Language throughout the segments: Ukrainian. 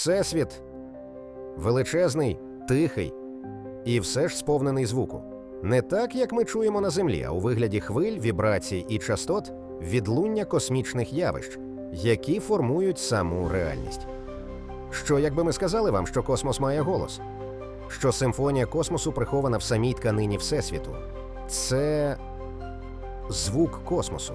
Всесвіт величезний, тихий і все ж сповнений звуку. Не так, як ми чуємо на Землі, а у вигляді хвиль, вібрацій і частот відлуння космічних явищ, які формують саму реальність. Що, якби ми сказали вам, що космос має голос? Що симфонія космосу прихована в самій тканині Всесвіту? Це звук космосу.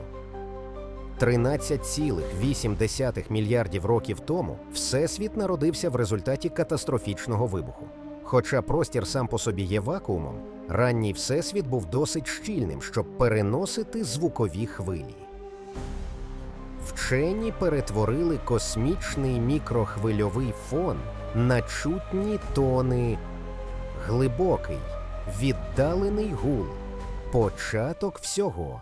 13,8 мільярдів років тому Всесвіт народився в результаті катастрофічного вибуху. Хоча простір сам по собі є вакуумом, ранній Всесвіт був досить щільним, щоб переносити звукові хвилі. Вчені перетворили космічний мікрохвильовий фон на чутні тони глибокий, віддалений гул, початок всього.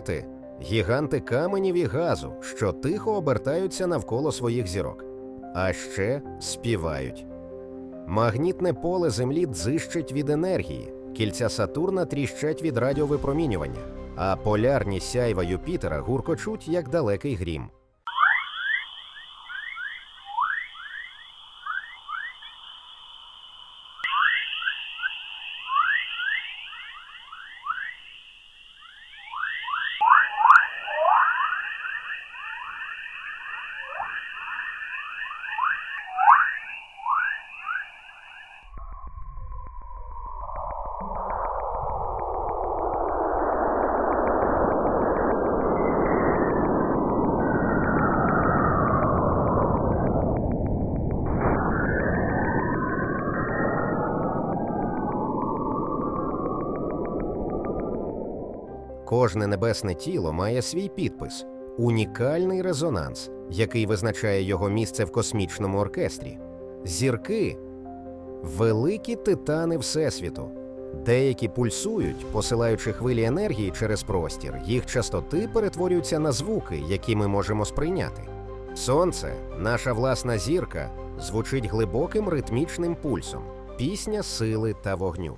Планети гіганти каменів і газу, що тихо обертаються навколо своїх зірок, а ще співають. Магнітне поле Землі дзищить від енергії, кільця Сатурна тріщать від радіовипромінювання, а полярні сяйва Юпітера гуркочуть, як далекий грім. Кожне небесне тіло має свій підпис, унікальний резонанс, який визначає його місце в космічному оркестрі. Зірки великі титани Всесвіту. Деякі пульсують, посилаючи хвилі енергії через простір, їх частоти перетворюються на звуки, які ми можемо сприйняти. Сонце, наша власна зірка, звучить глибоким ритмічним пульсом, пісня сили та вогню.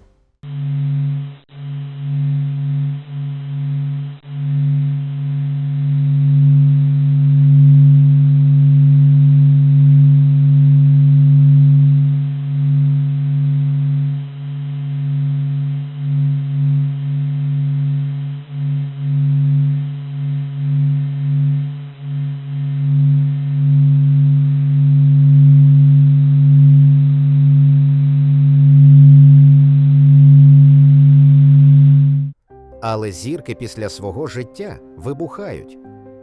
Але зірки після свого життя вибухають,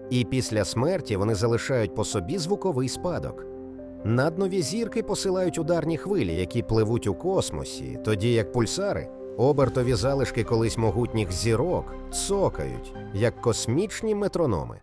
і після смерті вони залишають по собі звуковий спадок. Наднові зірки посилають ударні хвилі, які пливуть у космосі, тоді як пульсари, обертові залишки колись могутніх зірок, цокають, як космічні метрономи.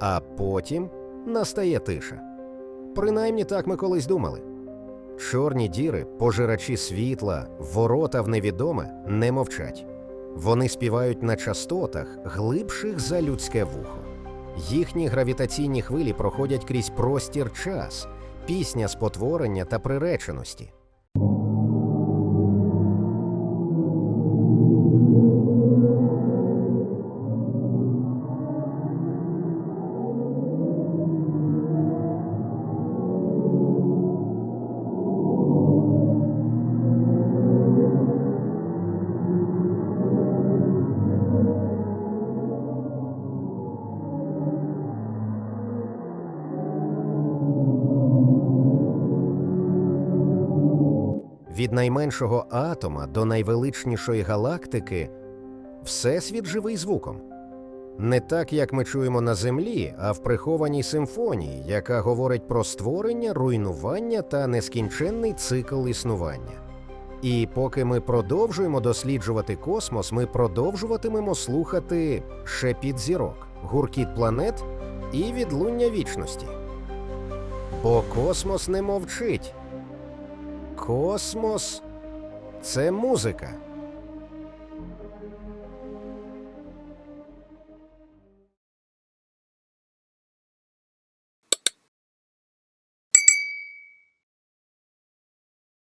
А потім настає тиша. Принаймні так ми колись думали. Чорні діри, пожирачі світла, ворота в невідоме не мовчать. Вони співають на частотах, глибших за людське вухо. Їхні гравітаційні хвилі проходять крізь простір час, пісня спотворення та приреченості. Від найменшого атома до найвеличнішої галактики всесвіт живий звуком. Не так, як ми чуємо на землі, а в прихованій симфонії, яка говорить про створення, руйнування та нескінченний цикл існування. І поки ми продовжуємо досліджувати космос, ми продовжуватимемо слухати шепіт зірок, гуркіт планет і відлуння вічності. Бо космос не мовчить. Космос це музика.